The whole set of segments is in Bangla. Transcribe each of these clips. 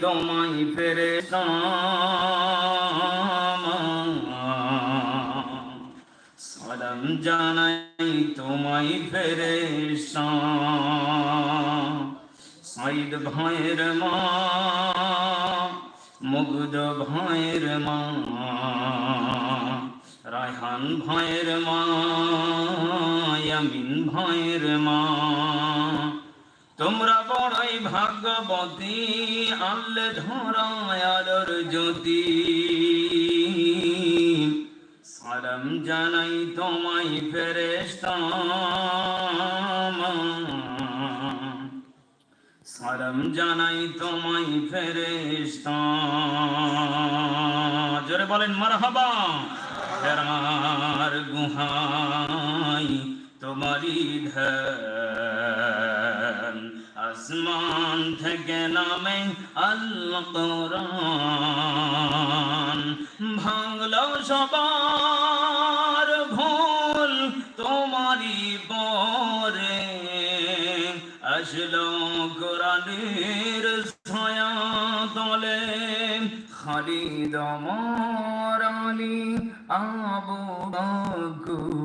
তোমায় ফেরে সালাম জানাই তোমায় ফেরে সাইদ ভাইয়ের মা, মুগ্ধ ভাইয়ের মা, রায়হান ভাইয়ের মা, ইয়ামিন ভাইয়ের মা। তোমরা বড়ই ভাগ্যবতী, আল্লে ধরায় আলোর জ্যোতি। সালাম জানাই তোমায় ফেরেশতা। সালাম জানাই তোমায় ফেরেশতা। জোরে বলেন, মারহাবা। হেরার গুহাই তোমারি ধ্যান আসমান থেকে নামে আল্লাহ কোরআন। ভাঙলো সবার ভুল তোমারি পরে। আসলো কোরআনের ছায়া তলে খালিদ আমার আলী আবু বকর।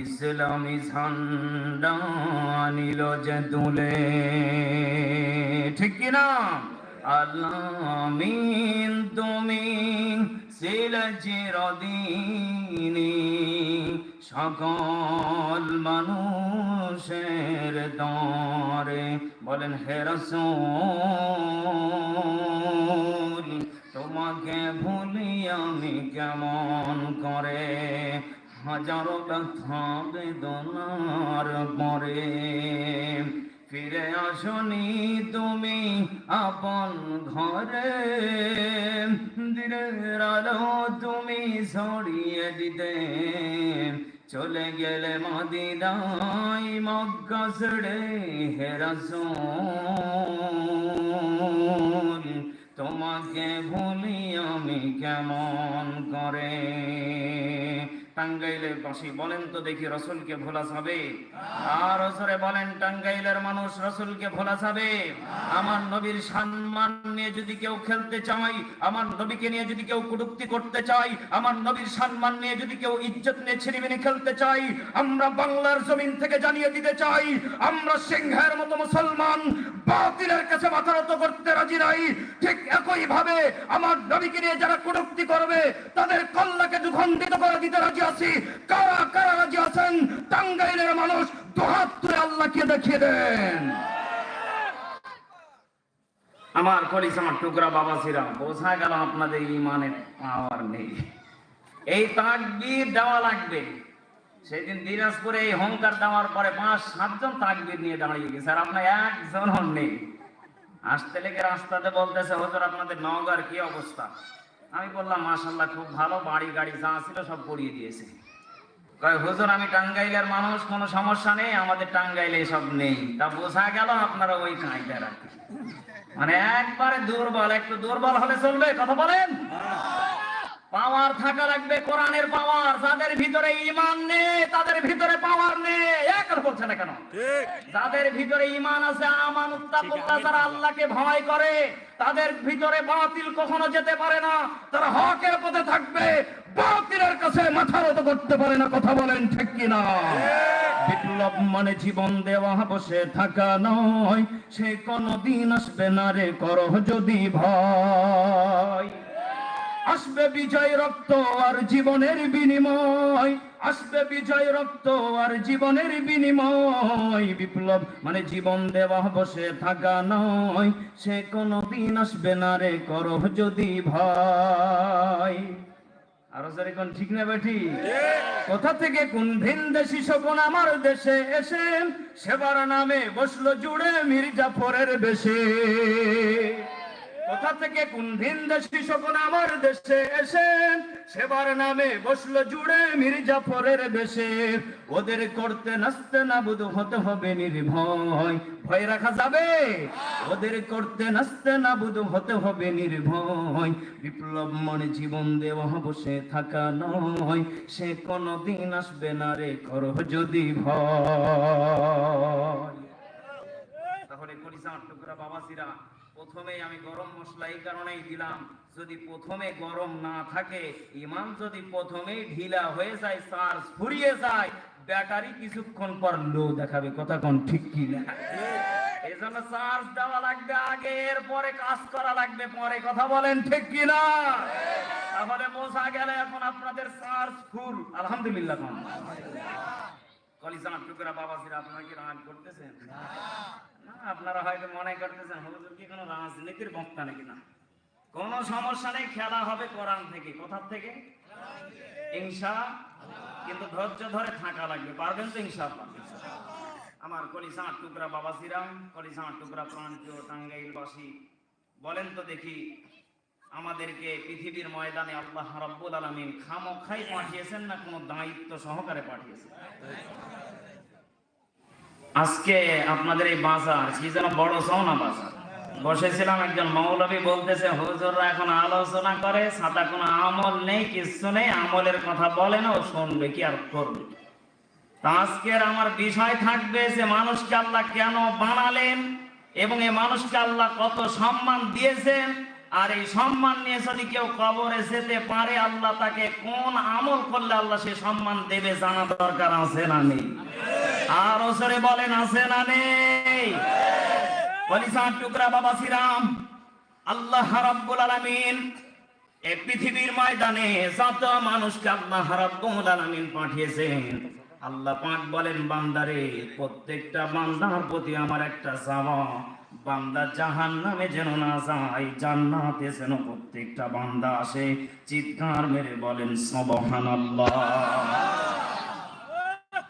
ইসলামী ঝান্ডা নিল যে তুলে ঠিক কিনা? আল্লামিন তুমি ছিলে চিরদিনী সকল মানুষের দরে বলেন, হে তোমাকে ভুলি আমি কেমন করে? হাজারো ব্যথা বেদনার পরে। ফিরে আসনি তুমি আপন ঘরে। দিনের আলো তুমি ছড়িয়ে দিতে। চলে গেলে মদিনাই মক্কা ছেড়ে হেরাসুল তোমাকে ভুলি আমি কেমন করে? টাঙ্গাইলের বাসী, বলেন তো দেখি রসুলকে ভোলা যাবে? আর রসরে বলেন, টাঙ্গাইলের মানুষ রসুলকে ভোলা যাবে? আমার নবীর সম্মান নিয়ে যদি কেউ খেলতে চাই আমার নবীকে নিয়ে যদি কেউ কুটুক্তি করতে চাই আমার নবীর সম্মান নিয়ে যদি কেউ ইজ্জত নিয়ে ছিনিমিনি খেলতে চাই আমরা বাংলার জমিন থেকে জানিয়ে দিতে চাই, আমরা সিংহের মতো মুসলমান বাতিলের কাছে মাথা নত করতে রাজি নাই। ঠিক একই ভাবে আমার নবীকে নিয়ে যারা কটূক্তি করবে, তাদের কল্লাকে দুখণ্ডিত করে দিতে রাজি আছি। কারা কারা রাজি আছেন? টাঙ্গাইলের মানুষ, দুহাত তুলে আল্লাহকে দেখিয়ে দেন। আমার কলিস আমার টুকরা বাবাসিরা বোঝা গেল আপনাদের ইমানের পাওয়ার নেই। এই তাকবীর দেওয়া লাগবে। সেদিন দিনাজপুরে এই হংকার দেওয়ার পরে পাঁচ, সাতজন তাকবীর নিয়ে দাঁড়িয়ে গেছে আর আপনার একজন নেই আসতে লেগে রাস্তাতে বলতেছে, হজর, আপনাদের নওগাঁর কি অবস্থা? আমি বললাম মাশাল্লাহ খুব ভালো, বাড়ি গাড়ি যা ছিল সব পড়িয়ে দিয়েছে। কয়, হুজুর, আমি টাঙ্গাইলের মানুষ, কোনো সমস্যা নেই, আমাদের টাঙ্গাইলে সব নেই। তা বোঝা গেল আপনারা ওই কাঁইটা রাখেন মানে একবারে দুর্বল, একটু দুর্বল হলে চলবে, কথা বলেন? পাওয়ার থাকা লাগবে কোরআনের পাওয়ার। যাদের ভিতরে ইমান নেই তাদের ভিতরে পাওয়ার নেই। এক বলছে না কেন? যাদের ভিতরে ইমান আছে আমান উত্তাকুল্লাহ যারা আল্লাহকে ভয় করে তাদের ভিতরে বাতিল কখনো যেতে পারে না। তারা হকের পথে থাকবে বাতিলের কাছে মাথা নত করতে পারে না। কথা বলেন ঠিক কিনা? বিপ্লব মানে জীবন দেওয়া বসে থাকা নয়। সে কোনদিন আসবে না রে করহ যদি ভয়। আসবে বিজয় রক্ত আর জীবনের বিনিময়। আসবে বিজয় রক্ত আর জীবনের বিনিময়। বিপ্লব মানে জীবন দেওয়া বসে থাকা নয়। সে কোনো দিন আসবে না রে করহ যদি ভাই আরও সারি কোন ঠিক না বেঠি কোথা থেকে কোন ভিন দেশি শকুন আমার দেশে এসে সেবার নামে বসল জুড়ে মির্জাফরের বেশে। কোথা থেকে কোন ভিন দেশি শকুন আমার দেশে এসে? সেবার নামে বসল জুড়ে মির্জাফরের বেশে। ওদের করতে নাচতে না বুধ হতে হবে নির্ভয়। ভয় রাখা যাবে? ওদের করতে নাচতে না বুধ হতে হবে নির্ভয়। বিপ্লব মনে জীবন দেওয়া বসে থাকা নয়। সে কোনদিন আসবে না রে করহ যদি ভয়। তাহলে কলিসা টুকরা বাবাসিরা প্রথমেই আমি গরম মশলা এই কারণেই দিলাম। যদি প্রথমে গরম না থাকে ইমান যদি প্রথমেই ঢিলা হয়ে যায়, চার্জ ফুরিয়ে যায়, ব্যাটারি কিছুক্ষণ পর লো দেখাবে। কথা কোন ঠিক কি না? এই জন্য চার্জ দেওয়া লাগবে আগে, এরপরে কাজ করা লাগবে, পরে কথা বলেন ঠিক কি না? তাহলে বোঝা গেলে এখন আপনাদের চার্জ ফুল। আলহামদুলিল্লাহ কলিজান টুকরা বাবাজিরা আপনারা কি রাগ করতেছেন? না আপনারা হয়তো মনে করতেছেন, হুজুর কি কোনো রাজনীতির বক্তা নাকি না? কোনো সমস্যা নেই, খেলা হবে কোরআন থেকে। কোথার থেকে? ইনশা কিন্তু ধৈর্য ধরে থাকা লাগবে। পারবেন তো ইনশাআল্লাহ আমার কলিসা টুকরা বাবাসিরাম কলিসা টুকরা প্রাণপ্রিয় টাঙ্গাইলবাসী। বলেন তো দেখি, আমাদেরকে পৃথিবীর ময়দানে আল্লাহ রাব্বুল আলামিন খামোখাই পাঠিয়েছেন না কোনো দায়িত্ব সহকারে পাঠিয়েছেন? আজকে আপনাদের এই বাজার, কি যেন বড় সওনা বাজার। বসেছিলাম একজন মৌলবী বলতেছে, হুজুররা এখন আলোচনা করে, সাদা কোনো আমল নেই কিছু নেই, আমলের কথা বলে না, ও শুনবে কি আর করবে? আজকের আমার বিষয় থাকবে যে মানুষকে আল্লাহ কেন বানালেন এবং এই মানুষকে আল্লাহ কত সম্মান দিয়েছেন আর এই সম্মান নিয়ে যদি কেউ কবরে যেতে পারে, আল্লাহ তাকে কোন আমল করলে আল্লাহ সে সম্মান দেবে জানা দরকার আছে না নেই? আর ওসরে বলেন, আছে না নেই? বলিসান টুকরা বাবা শ্রীরাম, আল্লাহ রাব্বুল আলামিন এই পৃথিবীর ময়দানে যত মানুষকে আল্লাহ রাব্বুল আলামিন পাঠিয়েছেন, আল্লাহ পাক বলেন, বান্দারে, প্রত্যেকটা বান্দার প্রতি আমার একটা চাওয়া। বান্দা জাহান নামে যেন না যায়, জান্নাতে যেন প্রত্যেকটা বান্দা আসে, চিৎকার মেরে বলেন, সুবহানাল্লাহ।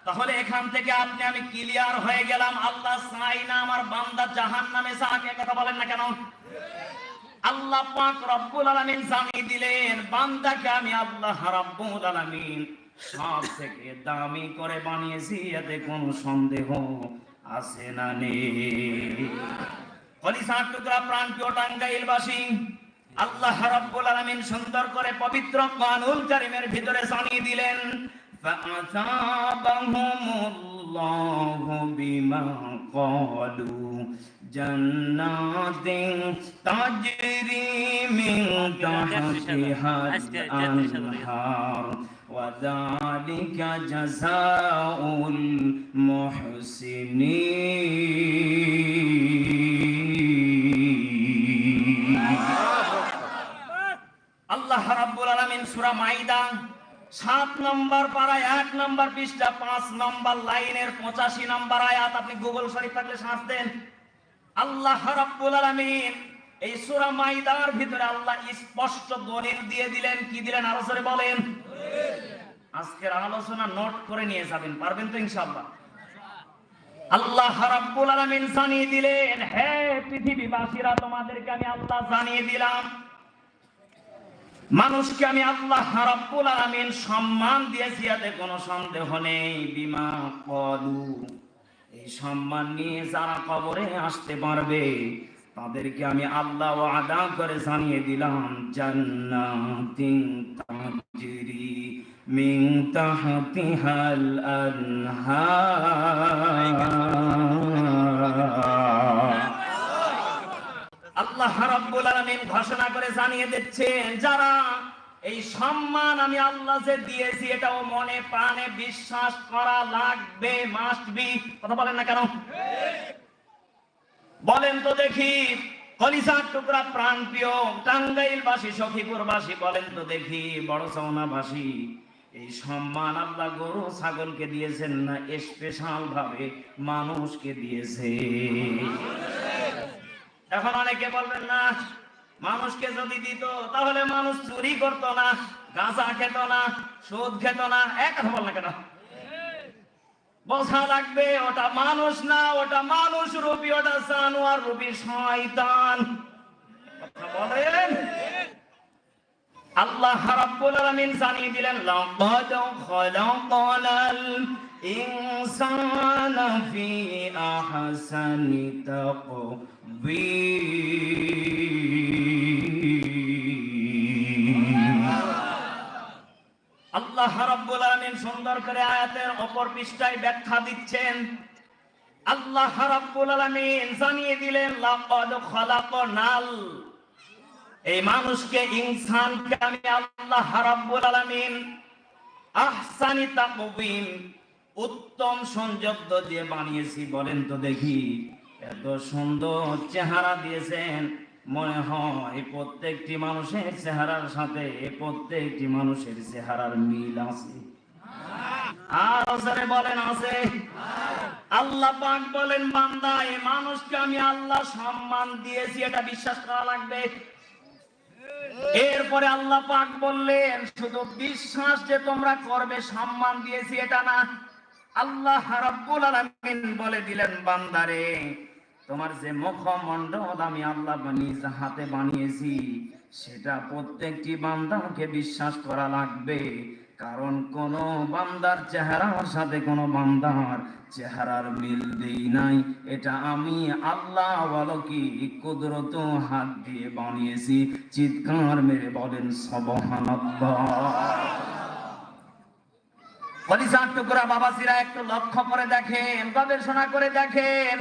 তাহলে এখান থেকে আপনি, আমি ক্লিয়ার হয়ে গেলাম, আল্লাহ চাই না আমার বান্দা জাহান নামে যাক কথা বলেন না কেন? আল্লাহ পাক রব্বুল আলামিন জানিয়ে দিলেন, বান্দাকে আমি আল্লাহ রাব্বুল আলামিন সব থেকে দামি করে বানিয়েছি, এতে কোনো সন্দেহ আছে না হরিষার টুকরা প্রাণ প্রিয় টাঙ্গাইলবাসী আল্লাহ রাব্বুল আলামিন সুন্দর করে পবিত্র কোরআনুল কারীমের ভিতরে জানিয়ে দিলেন ফাআতাবাহুমুল্লাহু তাজরি মিন তাহতিহা আনহার। وذلك جزاء المحسنين আল্লাহ রাব্বুল আলামিন সূরা মাইদা সাত নম্বর পাড়ায় এক নম্বর পৃষ্ঠা পাঁচ নম্বর লাইনের পঁচাশি নম্বর আয়াত আপনি গুগল শরীফ থাকলে সার্চ দেন আল্লাহ রাব্বুল আলামিন এই সূরা মাইদার ভিতরে আল্লাহ স্পষ্ট দলিল দিয়ে দিলেন, কি দিলেন? জোরে বলেন। আজকের আলোচনা নোট করে নিয়ে যাবেন, পারবেন তো ইনশাআল্লাহ? আল্লাহ রাব্বুল আলামিন জানিয়ে দিলেন, হে পৃথিবীবাসীরা, তোমাদেরকে আমি আল্লাহ জানিয়ে দিলাম। মানুষকে আমি আল্লাহ রাব্বুল আলামিন সম্মান দিয়েছি, এতে কোনো সন্দেহ নেই। বিমা কলু এই সম্মান নিয়ে যারা কবরে আসতে পারবে তাদেরকে আমি আল্লাহ ওয়াদা করে জানিয়ে দিলাম, জান্নাতিন তাজরি মিন তাহতিহাল আল্লাহ রাব্বুল আলামিন ঘোষণা করে জানিয়ে দিচ্ছেন, যারা এই সম্মান আমি আল্লাহ যে দিয়েছি, এটাও মনে প্রাণে বিশ্বাস করা লাগবে মাস্ট বি কথা বলেন না কেন? বলেন তো দেখি কলিসার টুকরা প্রাণ প্রিয়, টাঙ্গাইলবাসী, সখীপুরবাসী, বলেন তো দেখি, বড় চৌনাবাসী এই সম্মান আল্লাহ গরু ছাগলকে দিয়েছেন না স্পেশাল ভাবে মানুষকে দিয়েছে। এখন অনেকে বলবেন না, মানুষকে যদি দিত, তাহলে মানুষ চুরি করতো না, গাঁজা খেত না, সুদ খেত না, এক কথা বল না কেন? বোঝা লাগবে, ওটা মানুষ না, ওটা মানুষ রূপী ওটা জানোয়ার রূপী শয়তান। বলেন? আল্লাহ রাব্বুল আলামিন জানিয়ে দিলেন, লাকাদ খলাকানাল ইনসানা ফি আহসানি তাকবীর আলামিন সুন্দর করে আয়াতের অপর পৃষ্ঠায় ব্যাখ্যা দিচ্ছেন। আল্লাহ রাব্বুল আলামিন জানিয়ে দিলেন, লাকাদ খালাকনাল। এই মানুষকে, ইনসানকে আমি আল্লাহ রাব্বুল আলামিন আহসানি তাকবীম উত্তম সংযুক্ত দিয়ে বানিয়েছি। বলেন তো দেখি, এত সুন্দর চেহারা দিয়েছেন। মনে হয় প্রত্যেকটি মানুষের চেহারার সাথে প্রত্যেকটি মানুষের চেহারার মিল আছে। আর বলেন আছে? আল্লাহ পাক বলেন, বান্দা, এই মানুষকে আমি আল্লাহ সম্মান দিয়েছি, এটা বিশ্বাস করা লাগবে। এরপরে আল্লাহ পাক বললেন, শুধু বিশ্বাস যে তোমরা করবে, সম্মান দিয়েছি, এটা না। আল্লাহ বলে দিলেন বান্দারে তোমার যে মুখমণ্ডল আমি আল্লাহ নিজ হাতে বানিয়েছি, সেটা প্রত্যেকটি বান্দাকে বিশ্বাস করা লাগবে। কারণ কোন বান্দার চেহারার সাথে কোন বান্দার চেহারার মিল দেই নাই। এটা আমি আল্লাহ বলো কি কুদরত হাত দিয়ে বানিয়েছি। চিৎকার মেরে বলেন, সবহানাল্লাহ। টুকরা বাবাসিরা একটু লক্ষ্য করে দেখেন, গবেষণা করে দেখেন।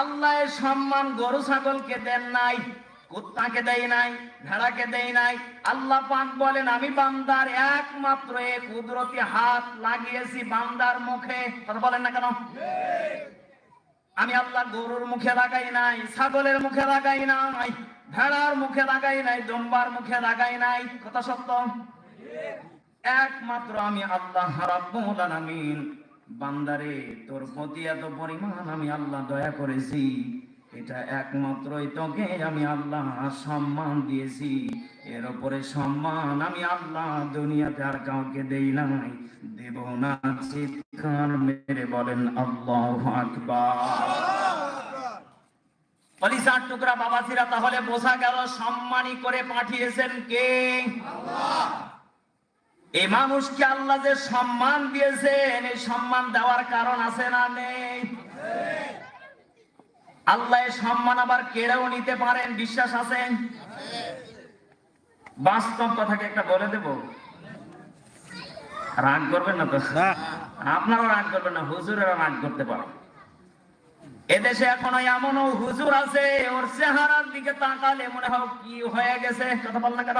আল্লাহ সম্মান গরু ছাগলকে দেন নাই। কুত্তাকে দেয় নাই, ভেড়াকে দেয় নাই। আল্লাহ পাক বলেন, আমি বান্দার একমাত্র এ কুদরতি হাত লাগিয়েছি বান্দার মুখে। কথা বলেন না কেন? আমি আল্লাহ গরুর মুখে লাগাই নাই, ছাগলের মুখে লাগাই নাই, ভেড়ার মুখে লাগাই নাই দম্বার মুখে লাগাই নাই। কথা সত্য? একমাত্র আমি আল্লাহ রাব্বুল বান্দারে, তোর প্রতি এত পরিমাণ আমি আল্লাহ দয়া করেছি। এটা একমাত্রই তোকে আমি আল্লাহ সম্মান দিয়েছি। এর উপরে সম্মান আমি আল্লাহ দুনিয়াতে আর কাউকে দেই নাই। দেব না চিৎকার মেরে বলেন আল্লাহ টুকরা বাবাসিরা তাহলে বোঝা গেল সম্মানী করে পাঠিয়েছেন কে? মানুষকে আল্লাহ যে সম্মান দিয়েছেন, এই সম্মান দেওয়ার কারণ আছে না নেই? আল্লাহ সম্মান আবার কেড়েও নিতে পারেন বিশ্বাস আছে? বাস্তব কথাকে একটা বলে দেব? রাগ করবেন না তো? আপনারাও রাগ করবেন না হুজুরেরা রাগ করতে পারে। এদেশে এখনও এমনও হুজুর আছে ওর চেহারার দিকে তাকালে মনে হয় কি হয়ে গেছে কথা বল না কেন?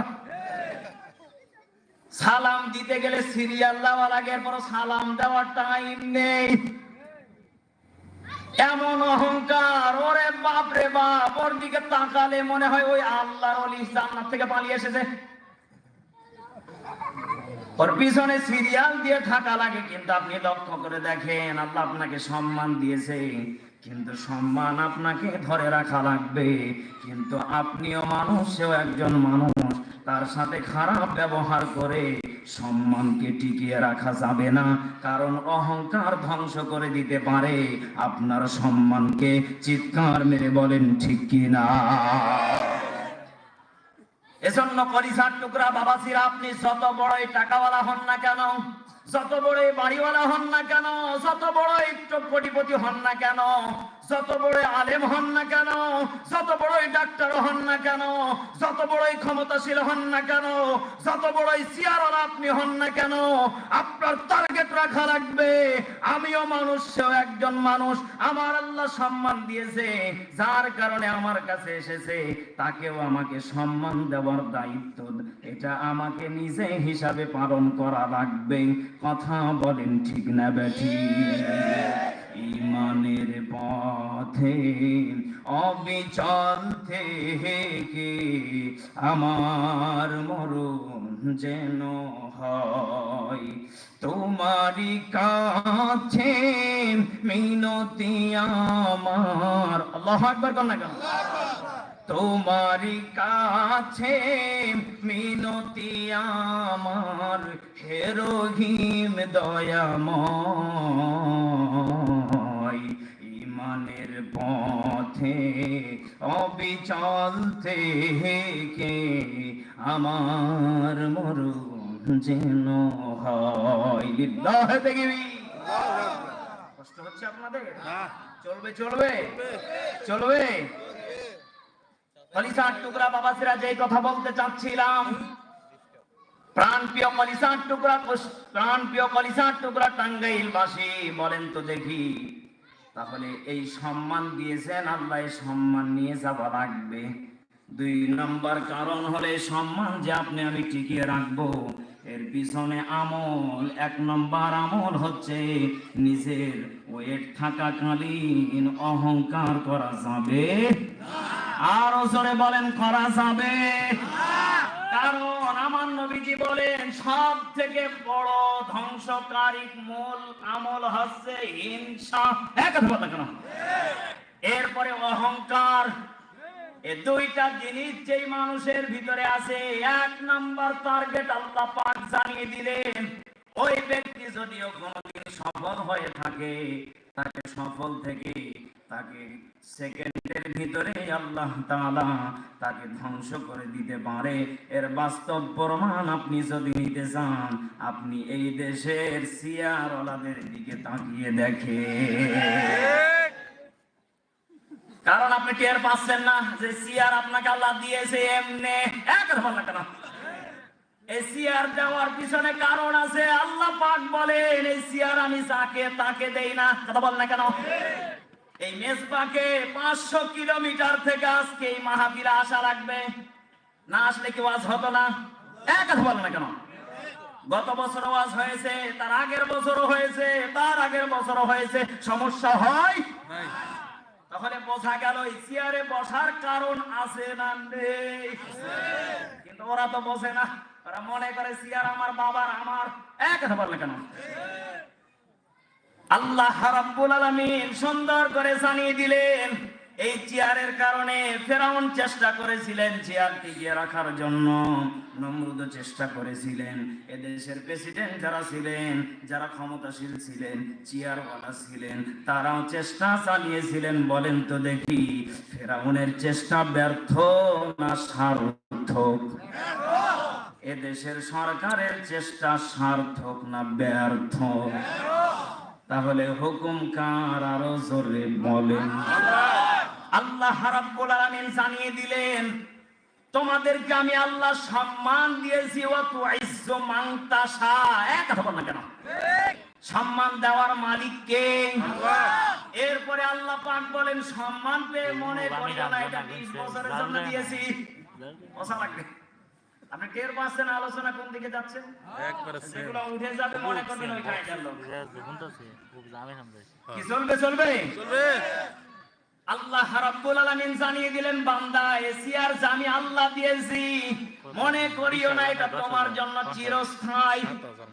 সালাম দিতে গেলে সিরিয়াল দেওয়া লাগে এরপর সালাম দেওয়ার টাইম নেই। এমন অহংকার, ওরে বাপ রে বাপ, ওর দিকে তাকালে মনে হয় ওই আল্লাহর অলি জান্নাত থেকে পালিয়ে এসেছে। ওর পিছনে সিরিয়াল দিয়ে থাকা লাগে, কিন্তু আপনি লক্ষ্য করে দেখেন আল্লাহ আপনাকে সম্মান দিয়েছে, কিন্তু সম্মান আপনাকে ধরে রাখা লাগবে। কিন্তু আপনিও মানুষ, সেও একজন মানুষ, তার সাথে খারাপ ব্যবহার করে সম্মানকে টিকিয়ে রাখা যাবে না, কারণ অহংকার ধ্বংস করে দিতে পারে। আপনার সম্মানকে চিৎকার মেরে বলেন, ঠিক কিনা এজন্য কলিসার টুকরা বাবাসিরা আপনি যত বড়ই টাকাওয়ালা হন না কেন যত বড়ই বাড়িওয়ালা হন না কেন, যত বড়ই কোটিপতি হন না কেন, যত বড় আলেম হন না কেন, যত বড়ই ডাক্তার হন না কেন, যত বড়ই ক্ষমতাশীল হন না কেন, যত বড়ই চেয়ারওয়ালা আপনি হন না কেন, আপনার টার্গেট রাখা লাগবে। আমিও মানুষ, সেও একজন মানুষ, আমার আল্লাহ সম্মান দিয়েছে, যার কারণে আমার কাছে এসেছে, তাকেও আমাকে সম্মান দেওয়ার দায়িত্ব, এটা আমাকে নিজে হিসাবে পালন করা লাগবে। কথা বলেন ঠিক না বেঠি ইমানের পথে অবিচল থেকে আমার মরণ যেন হয়। তোমারই কাছে মিনতি আমার। আল্লাহ একবার কর না কেন? তোমারই কাছে মিনতি আমার হে রহিম দয়াময়। ইমানের পথে অবিচল থেকে আমার মরু যেন হয়। কষ্ট হচ্ছে আপনাদের? চলবে। চলবে। চলবে। কলিসার টুকরা বাবাসিরা যেই কথা বলতে চাচ্ছিলাম, প্রাণ প্রিয় কলিসার টুকরা প্রাণ প্রিয় কলিসার টুকরা টাঙ্গাইল বলেন তো দেখি, তাহলে এই সম্মান দিয়েছেন, আল্লাহ সম্মান নিয়ে যাওয়া লাগবে। দুই নম্বর কারণ হলে সম্মান যে আপনি আমি টিকিয়ে রাখব। এর পিছনে আমল, এক নম্বর আমল হচ্ছে নিজের ওয়েট থাকাকালীন অহংকার করা যাবে আরও জোরে বলেন, করা যাবে। কারণ আমার নবীজি বলেন সব থেকে বড় ধ্বংসকারী মূল আমল হচ্ছে হিংসা। এক কথা কেন? এরপরে অহংকার। দুইটা জিনিস যেই মানুষের ভিতরে আছে, এক নাম্বার টার্গেট আল্লাহ পাক জানিয়ে দিলেন, ওই ব্যক্তি যদিও কোনোদিন সফল হয়ে থাকে, তাকে সফল থেকে তাকে সেকেন্ডের ভিতরে আল্লাহ তাআলা তাকে ধ্বংস করে দিতে পারে। এর বাস্তব প্রমাণ আপনি যদি নিতে চান, আপনি এই দেশের সিয়ারওয়ালাদের দিকে তাকিয়ে দেখে কারণ আপনি টের পাচ্ছেন না যে সিয়ার আপনাকে আল্লাহ দিয়েছে এমনি। এক কথা বললেন কেন? এই সিয়ার দেওয়ার পিছনে কারণ আছে, আল্লাহ পাক বলেন, এই সিয়ার আমি যাকে তাকে দেই না। কথা বল না কেন? এই মেজবাকে পাঁচশো কিলোমিটার থেকে আজকে এই মাহাবীরা আসা লাগবে। না আসলে কি ওয়াজ হতো না? এক কথা বল না কেন? গত বছর ওয়াজ হয়েছে তার আগের বছরও হয়েছে তার আগের বছরও হয়েছে। সমস্যা হয়? তাহলে বোঝা গেল চেয়ারে বসার কারণ আছে না নেই। কিন্তু ওরা তো বসে না। ওরা মনে করে চেয়ার আমার বাবার আমার। এক কথা বললে কেন? আল্লাহ রাব্বুল আলামিন সুন্দর করে জানিয়ে দিলেন, এই চেয়ারের কারণে ফেরাউন চেষ্টা করেছিলেন চেয়ার টিকিয়ে রাখার জন্য। নমরুদ চেষ্টা করেছিলেন। এদেশের প্রেসিডেন্ট যারা ছিলেন, যারা ক্ষমতাশীল ছিলেন, চেয়ারওয়ালা ছিলেন, তারাও চেষ্টা চালিয়েছিলেন। বলেন তো দেখি, ফেরাউনের চেষ্টা ব্যর্থ না সার্থক? এদেশের সরকারের চেষ্টা সার্থক না ব্যর্থ? তাহলে হুকুম কার আরও জোরে বলেন। আল্লাহ রাব্বুল আলামিন জানিয়ে দিলেন তোমাদেরকে আমি আল্লাহ সম্মান দিয়েছি ও তুইজ্জু মান তাশা। এক কথা বল না কেন? সম্মান দেওয়ার মালিক কে? এরপরে আল্লাহ পাক বলেন সম্মান পেয়ে মনে করিও না এটা 20 বছরের জন্য দিয়েছি। বসা লাগবে। আপনি টের পাচ্ছেন আলোচনা কোন দিকে যাচ্ছে একবারে যেগুলো উঠে যাবে মনে করবেন খুব জামে সামনে কি চলবে চলবে? চলবে। আল্লাহ রাব্বুল আলামিন জানিয়ে দিলেন বান্দা এসিয়ার জানি আল্লাহ দিয়েছি। মনে করিও না এটা তোমার জন্য চিরস্থায়ী।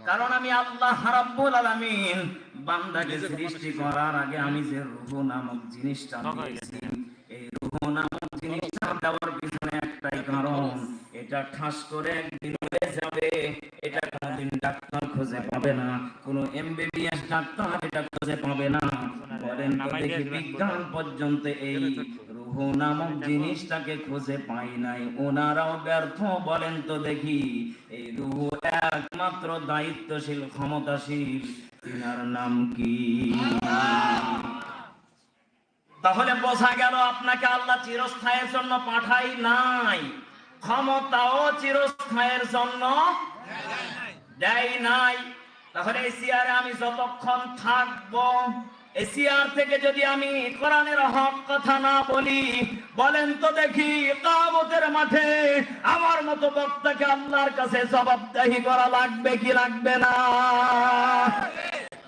কারণ আমি আল্লাহ রাব্বুল আলামিন বান্দাকে সৃষ্টি করার আগে আমি যে রূহ নামক জিনিসটা দিয়েছি এই রূহ নামক জিনিসটা দেওয়ার এটা ঠাস করে একদিন হয়ে যাবে। এটা কোনদিন ডাক্তার খুঁজে পাবে না। কোনো এমবিবিএস ডাক্তার এটা খুঁজে পাবে না। বলেন দেখি বিজ্ঞান পর্যন্ত এই রুহ নামক জিনিসটাকে খুঁজে পাই নাই। ওনারাও ব্যর্থ বলেন তো দেখি। এই রুহ একমাত্র দায়িত্বশীল ক্ষমতাশীল। তিনার নাম কি? তাহলে বোঝা গেল আপনাকে আল্লাহ চিরস্থায়ের জন্য পাঠাই নাই। চিরস্থায়ের জন্য দেয় নাই। তাহলে এই চেয়ারে আমি যতক্ষণ চেয়ার থেকে যদি আমি কোরআনের হক কথা না বলি, বলেন তো দেখি কামতের মাঠে আমার মতো বক্তাকে আল্লাহর কাছে জবাবদাহি করা লাগবে কি লাগবে না?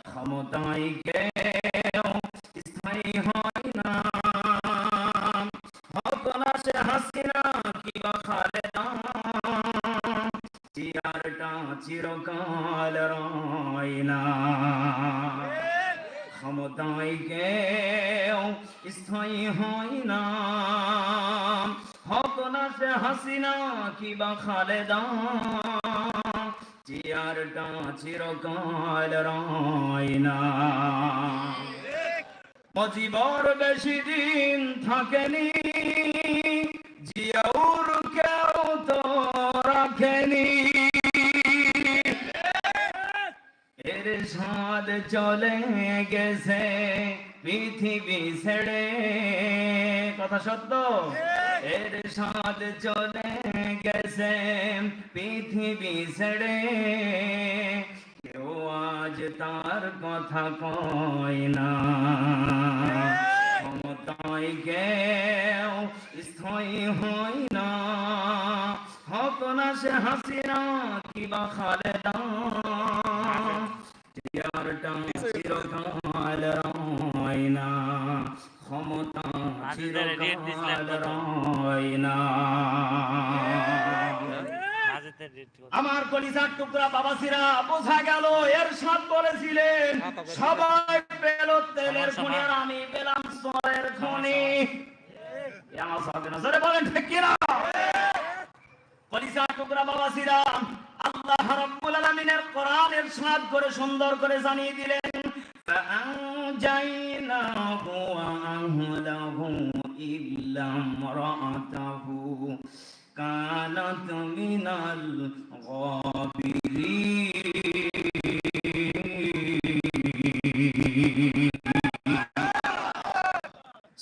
ক্ষমতায় স্থায়ী হয় হাসিনা কি বা খালেদা চেয়ারটা চিরকাল রয় মজিবর বেশি দিন থাকেনি, জিয়াউর কেউ তো রাখেনি। এর সাদ চলে গেছে পৃথিবী ছেড়ে। কথা সত্য? এর সাদ চলে গেছে, পৃথিবী ছেড়ে। কেউ আজ তার কথা কয় না। ক্ষমতায় কেউ স্থায়ী হয় না। হত না সে হাসিনা কিবা চেয়ারটা চিরকাল রয় না। ক্ষমতা আমার কলিজার টুকরা বাবাসিরা বোঝা গেল এর সাথ বলেছিলেন। সবাই পেল তেলের খনি আর আমি পেলাম সরের খনি। আমার সাথে না। জোরে বলেন ঠিক কিনা? কলিজার টুকরা বাবাসিরা আল্লাহ রাব্বুল আলামিনের কোরআনের সাথ করে সুন্দর করে জানিয়ে দিলেন فأنجيناه وأهله إلا امرأته كانت من الغابرين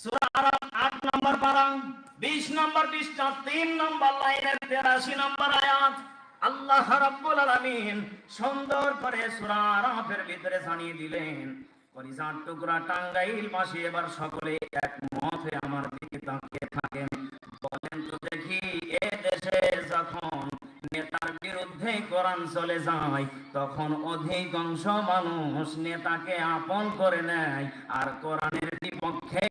সূরা আরাফ 8 নম্বর পারা 20 নম্বর পৃষ্ঠা 3 নম্বর লাইনের 83 নম্বর আয়াত আল্লাহ রাব্বুল আলামিন সুন্দর করে সূরা আরাফের ভিতরে জানিয়ে দিলেন, কলিজার টুকরা টাঙ্গাইল মাসি এবার সকলে একমত হয়ে আমার দিকে তাকিয়ে থাকেন। বলেন তো দেখি, এ দেশে যখন নেতার বিরুদ্ধে কোরআন চলে যায়, তখন অধিকাংশ মানুষ নেতাকে আপন করে নেয়, আর কোরআনের বিপক্ষে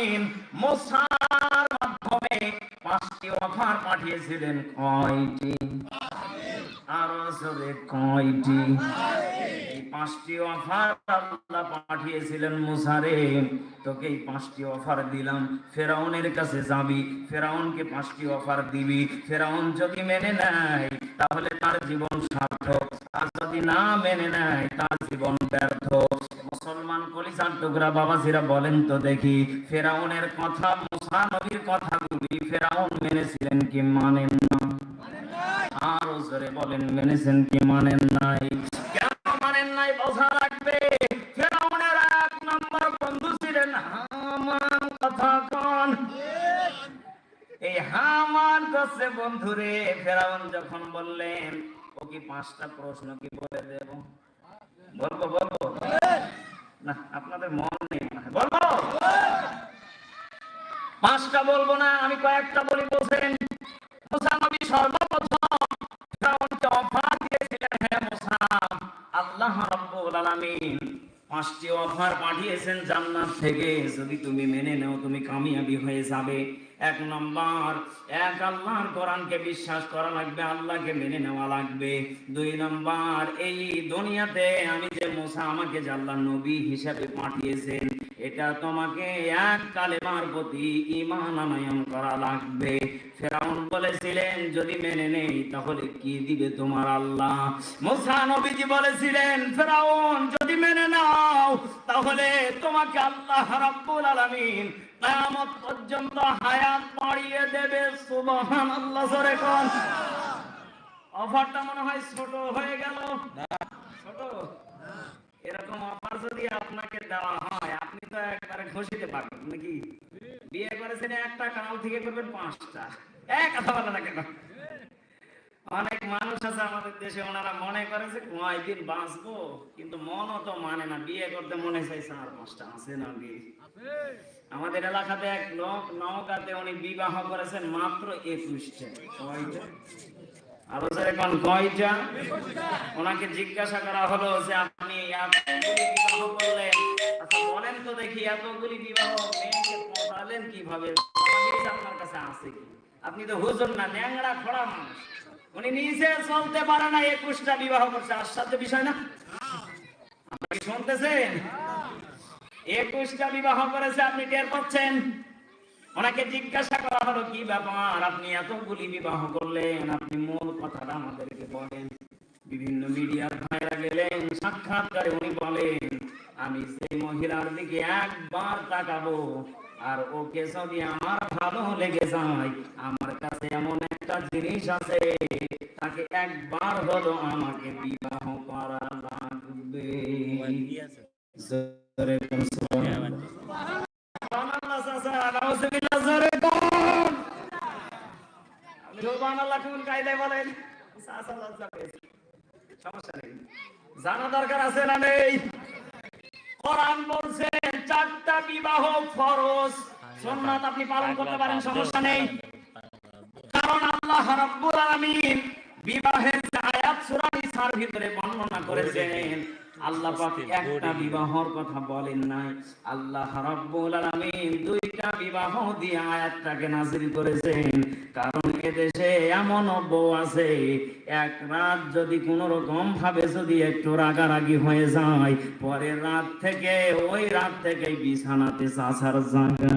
আলামিন মুসার মাধ্যমে পাঁচটি অফার পাঠিয়েছিলেন কয়টি? আরও জোরে কয়টি? পাঁচটি অফার আল্লাহ পাঠিয়েছিলেন মুসারে। তোকে এই পাঁচটি অফার দিলাম। ফেরাউনের কাছে যাবি, ফেরাউনকে পাঁচটি অফার দিবি। ফেরাউন যদি মেনে নেয়, তাহলে তার জীবন সার্থক। আর যদি না মেনে নেয়, তার জীবন ব্যর্থ। মুসলমান কলিজার টুকরা বাবাজিরা বলেন তো দেখি, ফেরাউনের কথা, মুসা নবীর কথাগুলি ফেরাউন মেনেছিলেন কি মানেন না? আরও জোরে বলেন, মেনেছেন কি মানেন নাই? নাই ফেরাউনের এক নম্বর বন্ধু ছিলেন হামান, কথা কন। এই হামান কাছে ফেরাউন যখন বললেন, ও কি পাঁচটা প্রশ্ন কি বলে দেব? বলব বলব? না, আপনাদের মন নেই। বলব? পাঁচটা বলব না, আমি কয়েকটা বলি বলছেন মুসা নবী সর্বপ্রথম পাঁচটি অফার পাঠিয়েছেন জান্নাত থেকে। যদি তুমি মেনে নাও, তুমি কামিয়াবি হয়ে যাবে। এক নম্বর, এক আল্লাহর কোরআনকে বিশ্বাস করা লাগবে, আল্লাহকে মেনে নেওয়া লাগবে। দুই নম্বর, এই দুনিয়াতে আমি যে মোসা আমাকে যে নবী হিসাবে পাঠিয়েছেন এটা তোমাকে এক কালেমার প্রতি ঈমান আনয়ন করা লাগবে। ফেরাউন বলেছিলেন, যদি মেনে নেই, তাহলে কি দিবে তোমার আল্লাহ? মুসা নবীজি বলেছিলেন, ফেরাউন, যদি মেনে নাও, তাহলে তোমাকে আল্লাহ রাব্বুল আলামিন কিয়ামত পর্যন্ত হায়াত বাড়িয়ে দেবে। সুবহানাল্লাহ, জোরে কোন। অফারটা মনে হয় ছোট হয়ে গেল। ছোট? এরকম অফার যদি আপনাকে দেওয়া হয়, আপনি তো একবারে ঘষিতে পারবেন, নাকি? বিয়ে করেছেন একটা, কাল থেকে করবেন পাঁচটা। এক কথা বলা না কেন? অনেক মানুষ আছে আমাদের দেশে, ওনারা মনে করে যে কয়দিন বাঁচবো, কিন্তু মনও তো মানে না, বিয়ে করতে মনে চাই চার পাঁচটা, আছে না বিয়ে আমাদের এলাকাতে এক নৌকাতে উনি বিবাহ করেছেন মাত্র একুশটা কয়টা আলোচনা এখন কয়টা ওনাকে জিজ্ঞাসা করা হলো যে আপনি বিবাহ করলেন আচ্ছা বলেন তো দেখি এতগুলি বিবাহ মেয়েকে পড়ালেন কীভাবে? আপনার কাছে আছে কি? আপনি তো হুজুর না ন্যাংরা খোড়া মানুষ। উনি নিজে চলতে পারে না একুশটা বিবাহ করছে, আশ্চর্য বিষয় না? আপনি শুনতেছেন? একুশটা বিবাহ করেছে, আপনি টের পাচ্ছেন? ওনাকে জিজ্ঞাসা করা হলো কি ব্যাপার? আপনি এতগুলি বিবাহ করলেন আপনি মূল কথাটা আমাদেরকে বলেন। বিভিন্ন মিডিয়ার ভাইরা গেলেন সাক্ষাৎকারে উনি বলেন আমি সেই মহিলার দিকে একবার তাকাবো আর ওকে যদি আমার ভালো লেগে যায় আমার কাছে এমন একটা জিনিস আছে তাকে একবার হলো আমাকে বিবাহ করা লাগবে জোরে কোন সুবহানাল্লাহ। সুবহানাল্লাহ চাচা, জানা দরকার আছে না নেই? কোরআন বলছে চারটা বিবাহ ফরজ। সুন্নাত আপনি পালন করতে পারেন, সমস্যা নেই। কারণ আল্লাহ রাব্বুল আলামিন বিবাহের আয়াত সূরা নিসার ভিতরে বর্ণনা করেছেন। আল্লাহ পাক একটা বিবাহর কথা বলেন নাই আল্লাহ রাব্বুল আলামিন দুইটা বিবাহ দিয়ে আয়াতটাকে নাযিল করেছেন কারণ এদেশে এমন বউ আছে এক রাত যদি কোনো রকম ভাবে যদি একটু রাগারাগি হয়ে যায় পরের রাত থেকে ওই রাত থেকে বিছানাতে চাচার জায়গা।